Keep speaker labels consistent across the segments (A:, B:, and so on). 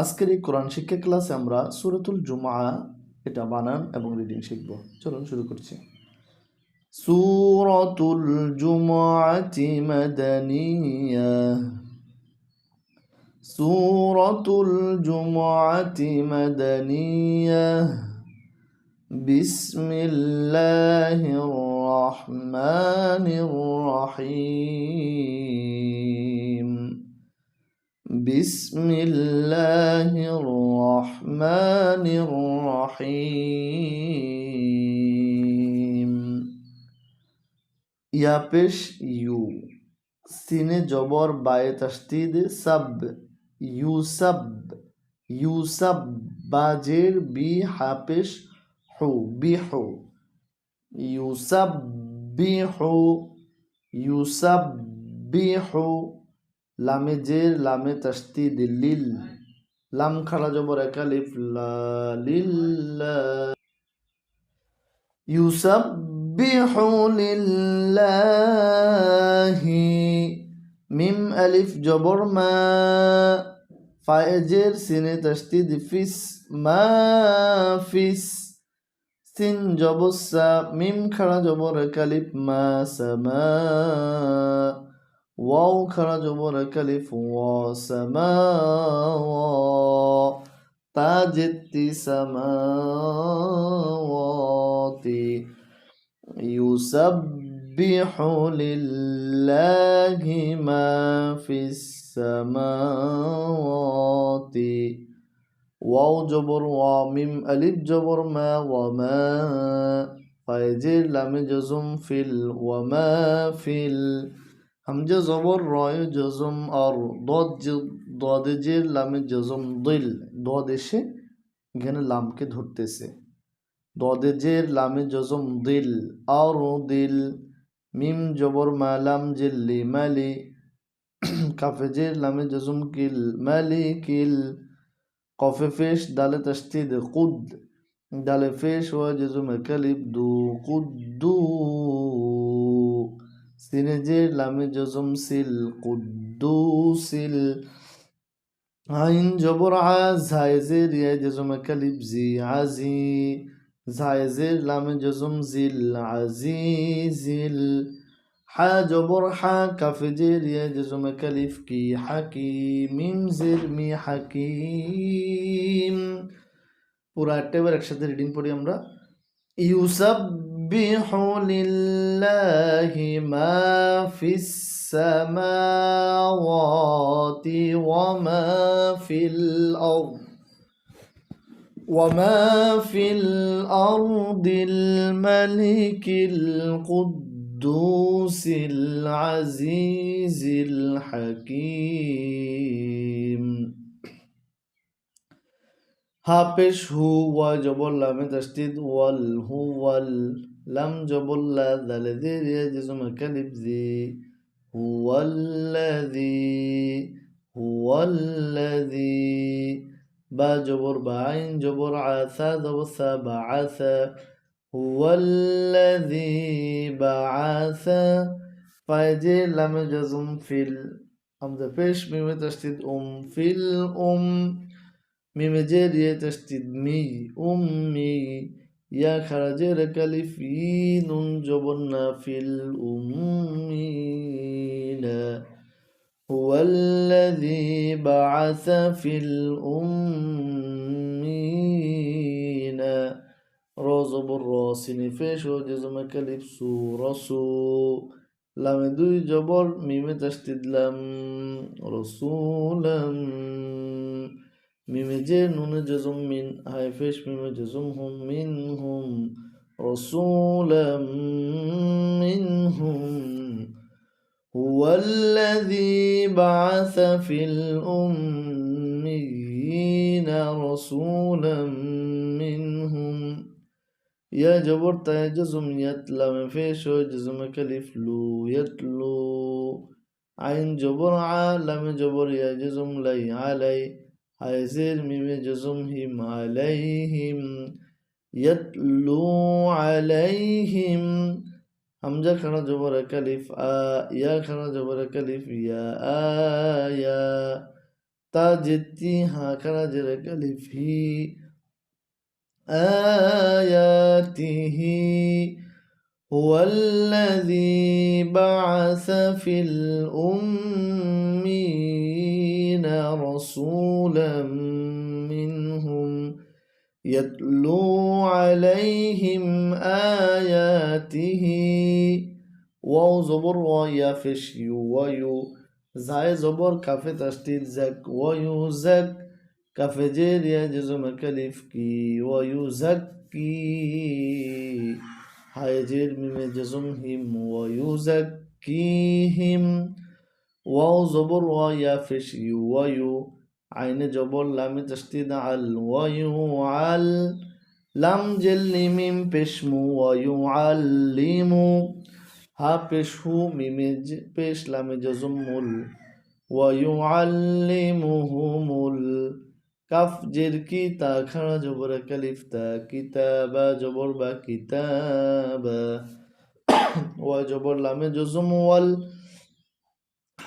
A: আজকের এই কোরআন শিক্ষা ক্লাসে আমরা সুরতুল জুমা এটা বানান এবং রিডিং শিখব। চলুন শুরু করছি। সুরতুল জুমাতি মাদানিয়া। সুরতুল জুমাতি মাদানিয়া। বিসমিল্লাহির রহমানির রহিম। بسم الله الرحمن الرحيم ইয়া পেশ ইউ সিনে জবর বায়ে তাসদিদ সাব ইউসাব ইউসাব বাজের বি হাপেশ হু বিহু ইউসাব্বিহু ইউসাব্বিহু লামে জের লামে তস্তি দিল্লিল, লাম খালা জবর একা লিফ লিল ইউসাবিহু লিল্লাহি মিম আলিফ জবর মা, ফায়েজের সিনে তস্তি দিফিস মা ফিস। সিন জবসা মিম খালা জবর একা লিফ মা সামা واو خرج وبر كلف وسماء تجت سماوات. يسبح لله ما في السماوات. واو جبر وميم ألف جبر ما وما. فيجر لم جزم في وما في ال. হামজে জবর রয় জজম আর দদ লামে জজম দিল, দদ এসে এখানে লামকে ধরতেছে। দদে লামে জজম দিল, আর দিল, মিম জবর মালাম জিল্লি মালি, কাফে লামে জজম কিল, মালি কিল, কফে ফেশ দালে তস্তিদ কুদ দালে ফেশ ও জজম কালিব দু, কুদ্দু সিরেজের লামে জজম সিল, কুদ্দুসিল। আইন জবর আজ, হায়েজের ইয়া জজম কালিব জি, আজি। জায়েজের লামে জজম জিল, আজি জিল। হা জবর, হা কাফেজের ইয়া জজম কালিফ কি, হাকিমিম জির মি হাকিম। পুরা একটা এবার একসাথে রিডিং পড়ি আমরা। ইউসাব يسبح لله ما في السماوات وما في الأرض وما في الأرض الملك القدوس العزيز الحكيم ها هو جبل لام تشديد وال لم جبل ذا الذي يجزم ذي هو الذي هو الذي. با جبر بعين جبر عثا ذا بعثا هو الذي بعث فايدي لم جزم في الأمد بيش ميم تشتد أم في الأم. ميم جيري تشتد مي أمي. ইয়ে তাসদিদ মি উম্মি ইয়া খারাজের কালিফ ই নুন জবন্না ফিল উম্মিনা هو الذي بعث في الأمين رازب الراسين فيش وجزم كلب سو رسو لام دوي جبر ميم تشتد لم رسولا ميم جي نون جزم من هاي فيش ميم جزم هم منهم رسولا منهم هو الذي بعث في الأميين رسولا منهم. يا جبر جزم يتلم فيش جزم كلف لو يتلو. عين جبر عالم جبر يا جزم لي علي. حيزر من جزمهم عليهم يتلو عليهم. همزة خنا جبر كلف آ يا خنا جبر كلف يا آ يا. تا جتي ها خنا جبر كلف هي آياته هو الذي بعث في الأمة الأمين رسولا منهم يتلو عليهم آياته. واو زبر ويا ويو زاي زبر كافي تشتيل زك ويو زك. كافي جير يا جزم كلف كي. ويو زكي هاي جير ওয়াও জবর ওয়া ইয়া ফিস ইউ ওয়া ইউ, আইনে জবর, লামে তসদিদ আল ওয়া ইউ আল, লাম জেল নিমিম পেশমু ওয়া ইউ আল লিমু হা পেশু মিমে পেশ, লামে জজমুল ওয়া ইউ আল লিমুহুমুল কাফ জের কি তা খাড়া জবর কালিফ তা, কিতাবা জবর বা কিতাবা ওয়া জবর, লামে জজমু ওয়াল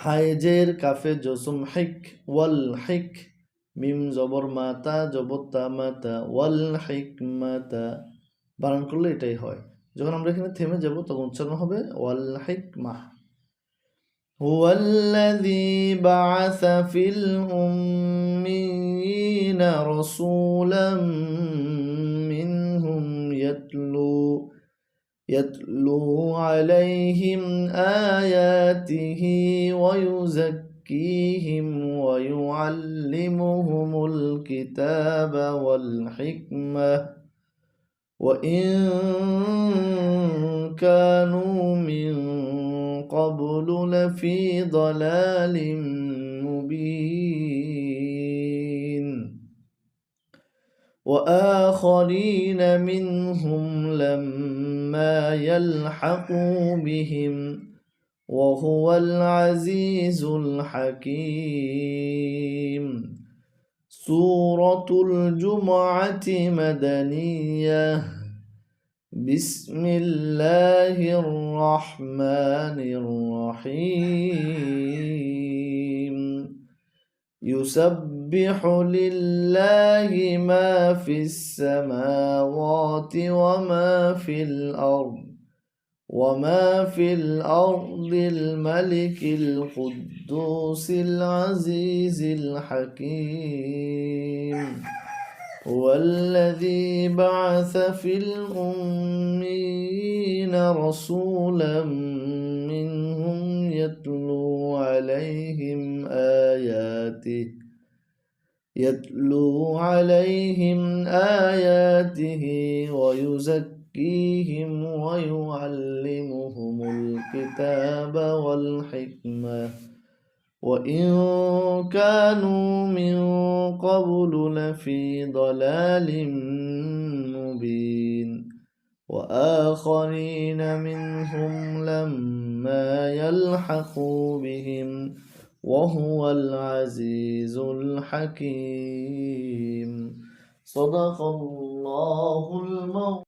A: হাইজের কাফে জসম হিক ওয়াল হিক মিম জবর মাতা জবর তা মাতা ওয়াল হিক মাতা বানান করলে এটাই হয় যখন আমরা এখানে থেমে যাব তখন উচ্চারণ হবে ওয়াল হিকমাহ هو الذي بعث في الأمين رسولا يتلو عليهم آياته ويزكيهم ويعلمهم الكتاب والحكمة وإن كانوا من قبل لفي ضلال مبين وآخرين منهم لما يلحقوا بهم وهو العزيز الحكيم. سورة الجمعة مدنية. بسم الله الرحمن الرحيم. يسبح لله ما في السماوات وما في الأرض وما في الأرض الملك القدوس العزيز الحكيم. هو الذي بعث في الأمين رسولا منهم يتلو عليهم آياته. يتلو عليهم آياته ويزكي يزكيهم ويعلمهم الكتاب والحكمة وإن كانوا من قبل لفي ضلال مبين وآخرين منهم لما يلحقوا بهم وهو العزيز الحكيم. صدق الله المولى